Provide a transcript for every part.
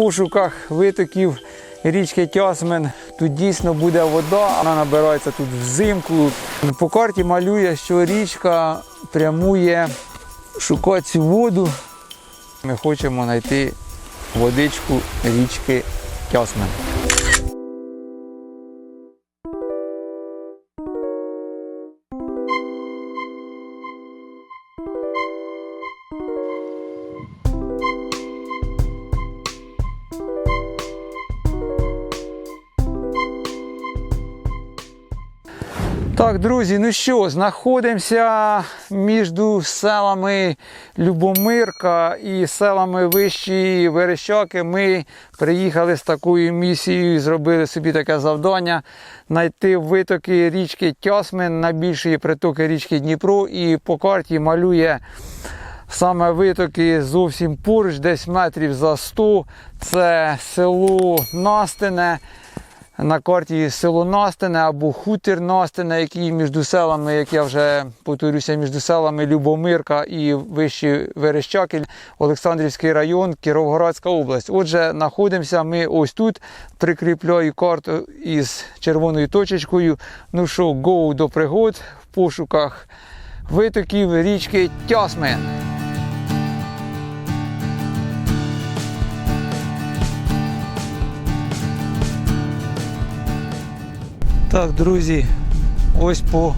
пошуках витоків річки Тясмен. Тут дійсно буде вода, вона набирається тут взимку. По карті малює, що річка прямує шукати цю воду. Ми хочемо знайти водичку річки Тясмен. Так, друзі, ну що, знаходимося між селами Любомирка і селами Вищі Верещаки. Ми приїхали з такою місією, і зробили собі таке завдання знайти витоки річки Тясмин, найбільші притоки річки Дніпро. І по карті малює саме витоки зовсім поруч, десь метрів за 100. Це село Настине. На карті село Настине або хутір Настине, який між селами, як я вже повторюся, між селами Любомирка і Вищі Верещаки, Олександрівський район, Кіровоградська область. Отже, знаходимося ми ось тут. Прикріпляю карту із червоною точечкою. Ну що, go до пригод в пошуках витоків річки Тясмен. Так, друзі, ось по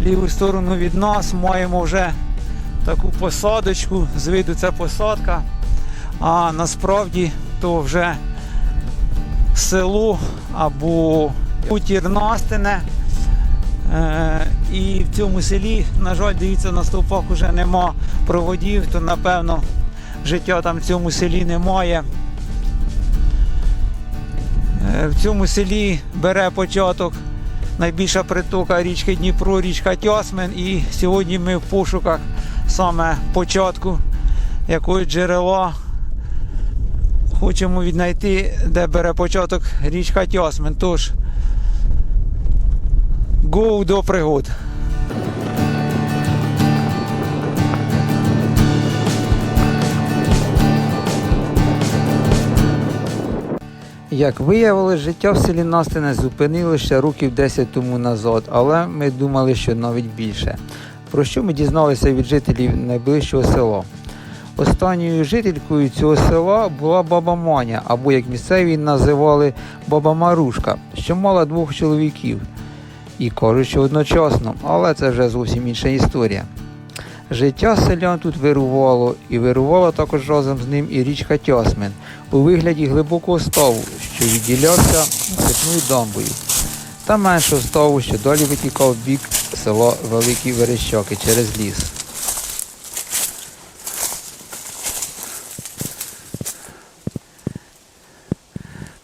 ліву сторону від нас маємо вже таку посадочку. З виду це посадка. А насправді то вже село або хутір Настине. Е, і в цьому селі, на жаль, дивіться, на стовпах вже нема проводів, то напевно життя там в цьому селі немає. Е, В цьому селі бере початок найбільша притока річки Дніпро, річка Тясмен. І сьогодні ми в пошуках саме початку якої джерела. Хочемо віднайти, де бере початок річка Тясмен. Тож, гоу до пригод. Як виявилось, життя в селі Настине зупинилося ще років 10 тому назад, але ми думали, що навіть більше. Про що ми дізналися від жителів найближчого села. Останньою жителькою цього села була баба Маня, або як місцеві називали баба Марушка, що мала двох чоловіків. І кажуть, що одночасно, але це вже зовсім інша історія. Життя селян тут вирувало, і вирувала також разом з ним і річка Тясмен у вигляді глибокого ставу, що відділявся сипною дамбою, та меншого ставу, що далі витікав в бік села Великі Верещаки через ліс.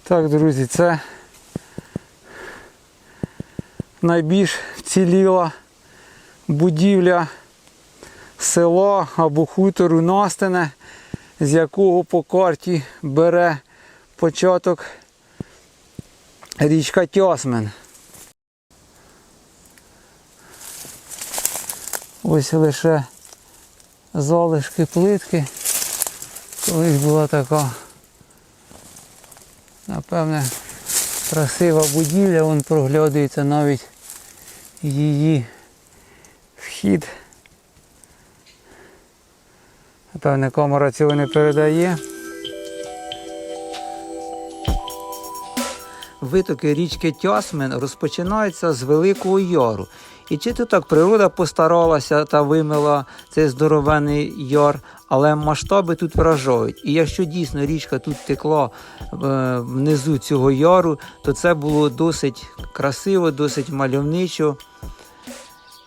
Так, друзі, це найбільш вціліла будівля села або хутору Настине, з якого по карті бере початок річка Тясмен. Ось лише залишки плитки. Колись була така, напевне, красива будівля, вон проглядується навіть її вхід. Напевне, камера цього не передає. Витоки річки Тясмен розпочинаються з Великого Яру. І чи то так природа постаралася та вимила цей здоровений яр, але масштаби тут вражають. І якщо дійсно річка тут текла е, внизу цього яру, то це було досить красиво, досить мальовничо.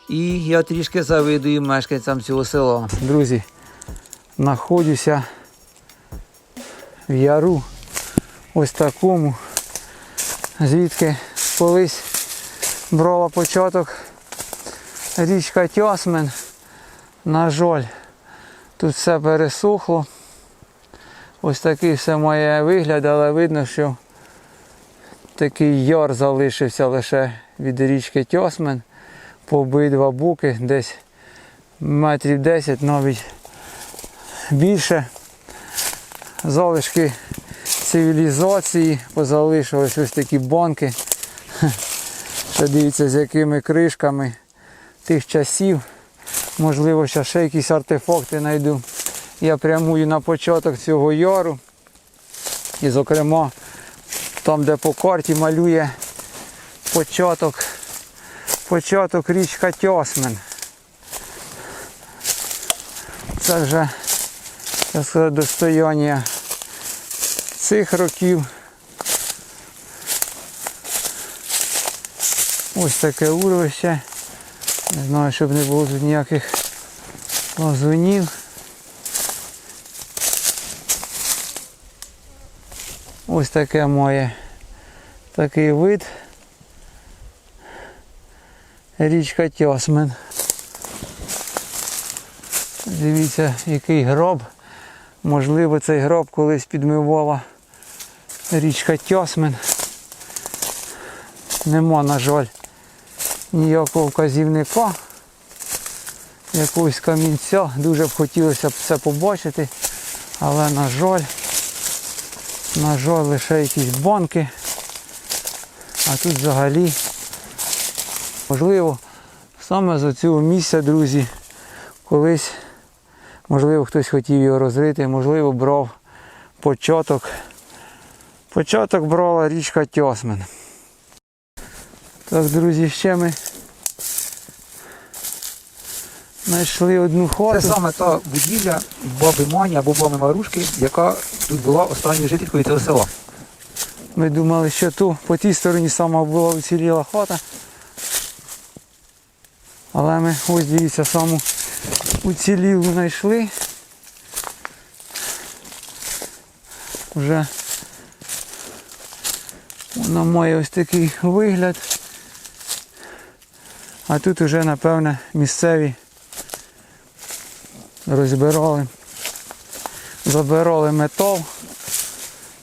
І я трішки завидую мешканцям цього села. Друзі, знаходжуся в яру ось такому, звідки колись брала початок річка Тясмен. На жаль, тут все пересохло. Ось такий все має вигляд, але видно, що такий яр залишився лише від річки Тясмен по обидва боки, десь метрів 10 навіть більше залишки цивілізації. Позалишились ось такі банки. Ще дивіться, з якими кришками тих часів. Можливо, ще ще якісь артефакти знайду. Я прямую на початок цього яру. І, зокрема, там, де по карті малює початок, початок річка Тьосмен. Це вже сказати, достояння цих років. Ось таке урвище. Не знаю, щоб не було тут ніяких лазунів. Ось таке має такий вид. Річка Тьосмен. Дивіться, який гроб. Можливо, цей гроб колись підмивала річка Тьосмен. Нема, на жаль, ніякого вказівника, якогось камінця. Дуже б хотілося б це побачити, але на жаль, на жаль, лише якісь банки. А тут взагалі, можливо, саме з цього місця, друзі, колись, можливо, хтось хотів його розрити, можливо, брав початок. Початок брала річка Тьосмен. Так, друзі, ще ми знайшли одну хату. Це саме та будівля баби Мані або баби Марушки, яка тут була останньою жителькою цього села. Ми думали, що ту по тій стороні сама була уціліла хата. Але ми ось дивіться, саму уцілілу знайшли. Вже вона має ось такий вигляд. А тут вже, напевне, місцеві розбирали, забирали метал.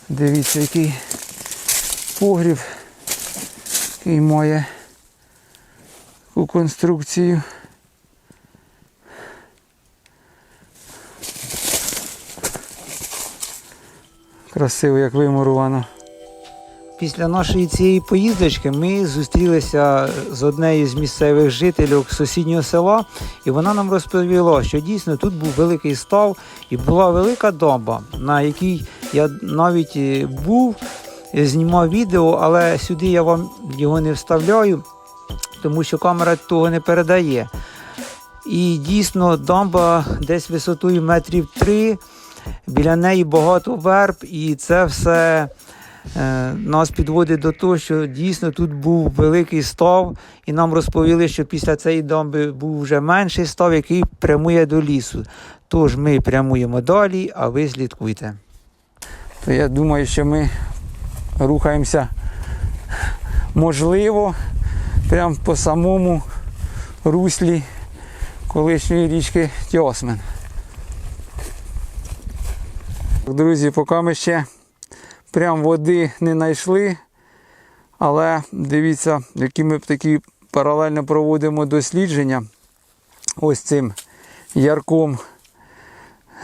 Дивіться, який погріб, який має таку конструкцію. Красиво, як вимуровано. Після нашої цієї поїздочки ми зустрілися з однією з місцевих жителів сусіднього села, і вона нам розповіла, що дійсно тут був великий став і була велика доба, на якій я навіть е, був, е, знімав відео, але сюди я вам його не вставляю, тому що камера того не передає. І дійсно дамба десь висотою метрів три, біля неї багато верб, і це все е, нас підводить до того, що дійсно тут був великий став, і нам розповіли, що після цієї дамби був вже менший став, який прямує до лісу. Тож ми прямуємо далі, а ви слідкуйте. То я думаю, що ми рухаємося можливо прямо по самому руслі колишньої річки Тьосмен. Друзі, поки ми ще прям води не знайшли, але дивіться, які ми такі паралельно проводимо дослідження. Ось цим ярком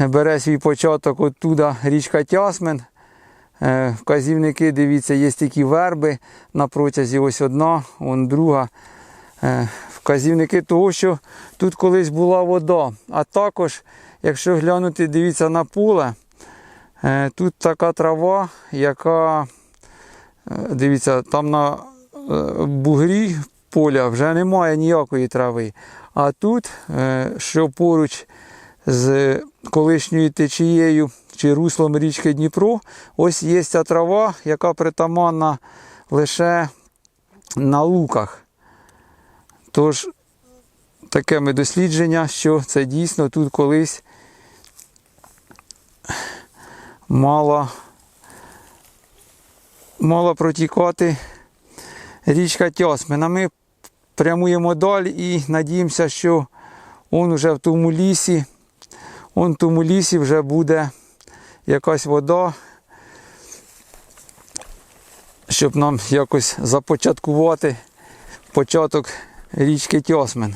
бере свій початок оттуда річка Тясмен. Е, Вказівники, дивіться, є такі верби на протязі ось одна, вон друга. Е, Вказівники того, що тут колись була вода. А також, якщо глянути, дивіться на поле, тут така трава, яка, е, дивіться, там на е, бугрі поля вже немає ніякої трави. А тут, е, що поруч з колишньою течією чи руслом річки Дніпро, ось є ця трава, яка притаманна лише на луках. Тож, таке ми дослідження, що це дійсно тут колись мала, мала протікати річка Тьосмин. А ми прямуємо далі і надіємося, що он уже в тому лісі, он в тому лісі вже буде якась вода, щоб нам якось започаткувати початок річки Тьосмен.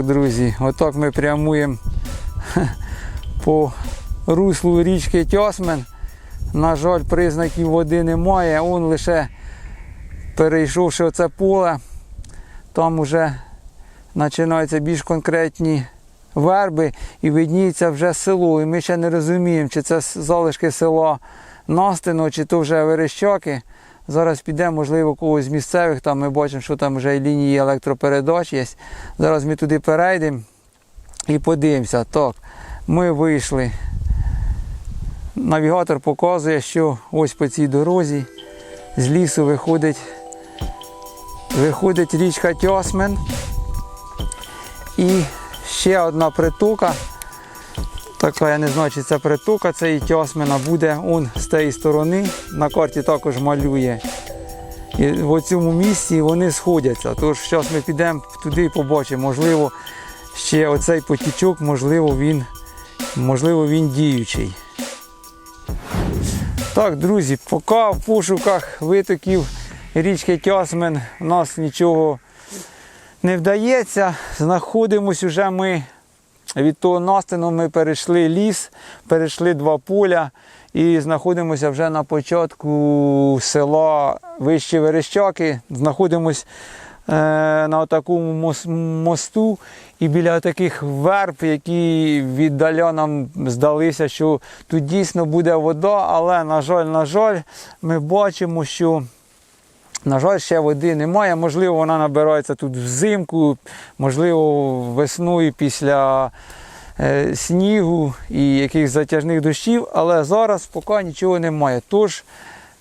Так, друзі, отак ми прямуємо по руслу річки Тьосмен. На жаль, признаків води немає. Он лише перейшовши оце поле, там вже починаються більш конкретні верби і видніється вже село. І ми ще не розуміємо, чи це залишки села Настино, чи то вже Верещаки. Зараз підемо, можливо, когось з місцевих, там ми бачимо, що там вже лінії електропередач є. Зараз ми туди перейдемо і подивимося. Так, ми вийшли. Навігатор показує, що ось по цій дорозі з лісу виходить, виходить річка Тьосмен. І ще одна притока. Така, я не знаю, чи це притока, це і Тьосмена буде он з тієї сторони. На карті також малює. І в цьому місці вони сходяться. Тож зараз ми підемо туди і побачимо. Можливо, ще оцей потічок, можливо, він, можливо, він діючий. Так, друзі, поки в пошуках витоків річки Тьосмен у нас нічого не вдається. Знаходимось уже ми від того настину ми перейшли ліс, перейшли два поля і знаходимося вже на початку села Вищі Верещаки. Знаходимось е, на такому мосту і біля таких верб, які віддаля нам здалися, що тут дійсно буде вода, але, на жаль, на жаль, ми бачимо, що на жаль, ще води немає. Можливо, вона набирається тут взимку, можливо, весною після е, снігу і якихось затяжних дощів, але зараз поки нічого немає. Тож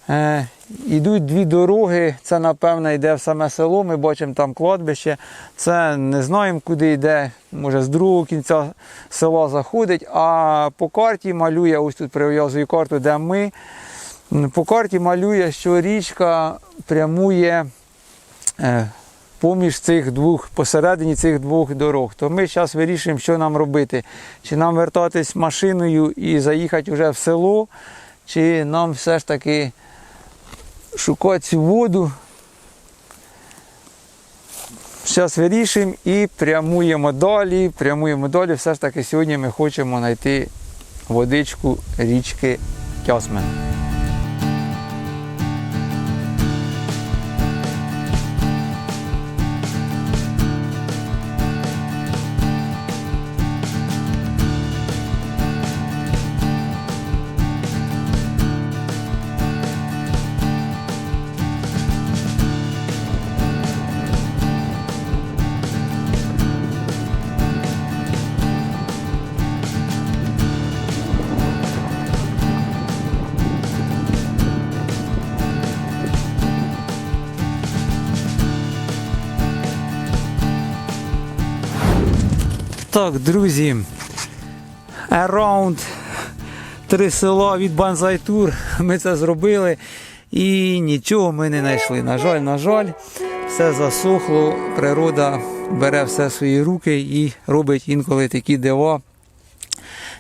е, йдуть дві дороги. Це, напевно, йде в саме село. Ми бачимо там кладбище. Це не знаємо, куди йде. Може, з другого кінця села заходить. А по карті малює, ось тут прив'язую карту, де ми. По карті малює, що річка прямує е, поміж цих двох, посередині цих двох дорог. То ми зараз вирішуємо, що нам робити. Чи нам вертатись машиною і заїхати вже в село, чи нам все ж таки шукати цю воду. Зараз вирішуємо і прямуємо далі. Прямуємо далі. Все ж таки сьогодні ми хочемо знайти водичку річки Тьосмен. Так, друзі. Around три села від Банзайтур. Ми це зробили і нічого ми не знайшли. На жаль, на жаль, все засохло. Природа бере все в свої руки і робить інколи такі дива.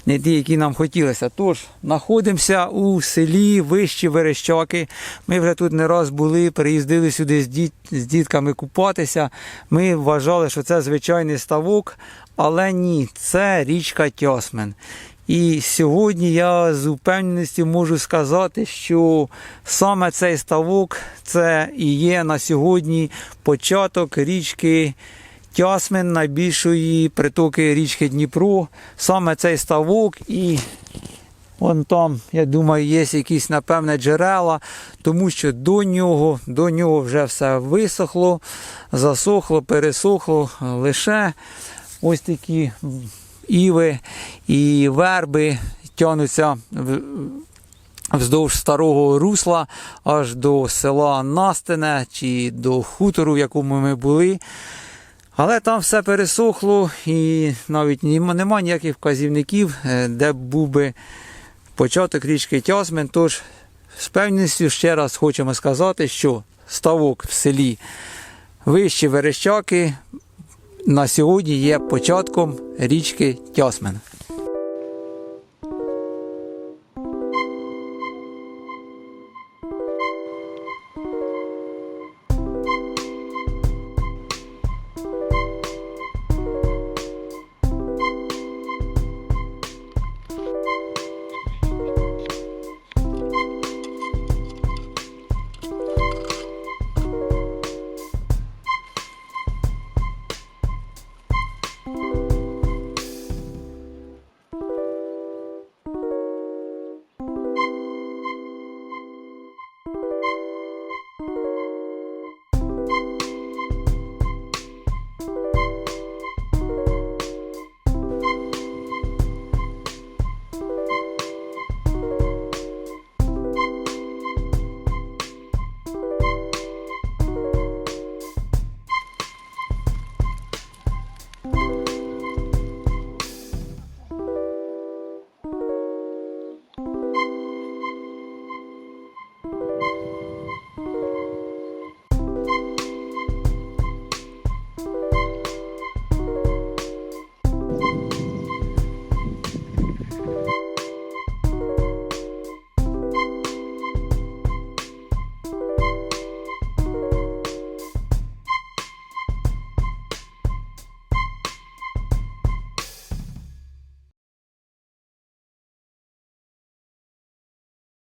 Не ті, які нам хотілося. Тож, знаходимося у селі Вищі Верещаки. Ми вже тут не раз були, приїздили сюди з, діт, з дітками купатися. Ми вважали, що це звичайний ставок, але ні, це річка Тьосмен. І сьогодні я з упевненістю можу сказати, що саме цей ставок це і є на сьогодні початок річки Тясмен, найбільшої притоки річки Дніпро. Саме цей ставок і Вон там, я думаю, є якісь, напевне, джерела, тому що до нього, до нього вже все висохло, засохло, пересохло. Лише ось такі іви і верби тягнуться вздовж старого русла аж до села Настине чи до хутору, в якому ми були. Але там все пересохло і навіть нема ніяких вказівників, е, де був би початок річки Тясмен. Тож з певністю ще раз хочемо сказати, що ставок в селі Вищі Верещаки на сьогодні є початком річки Тясмен.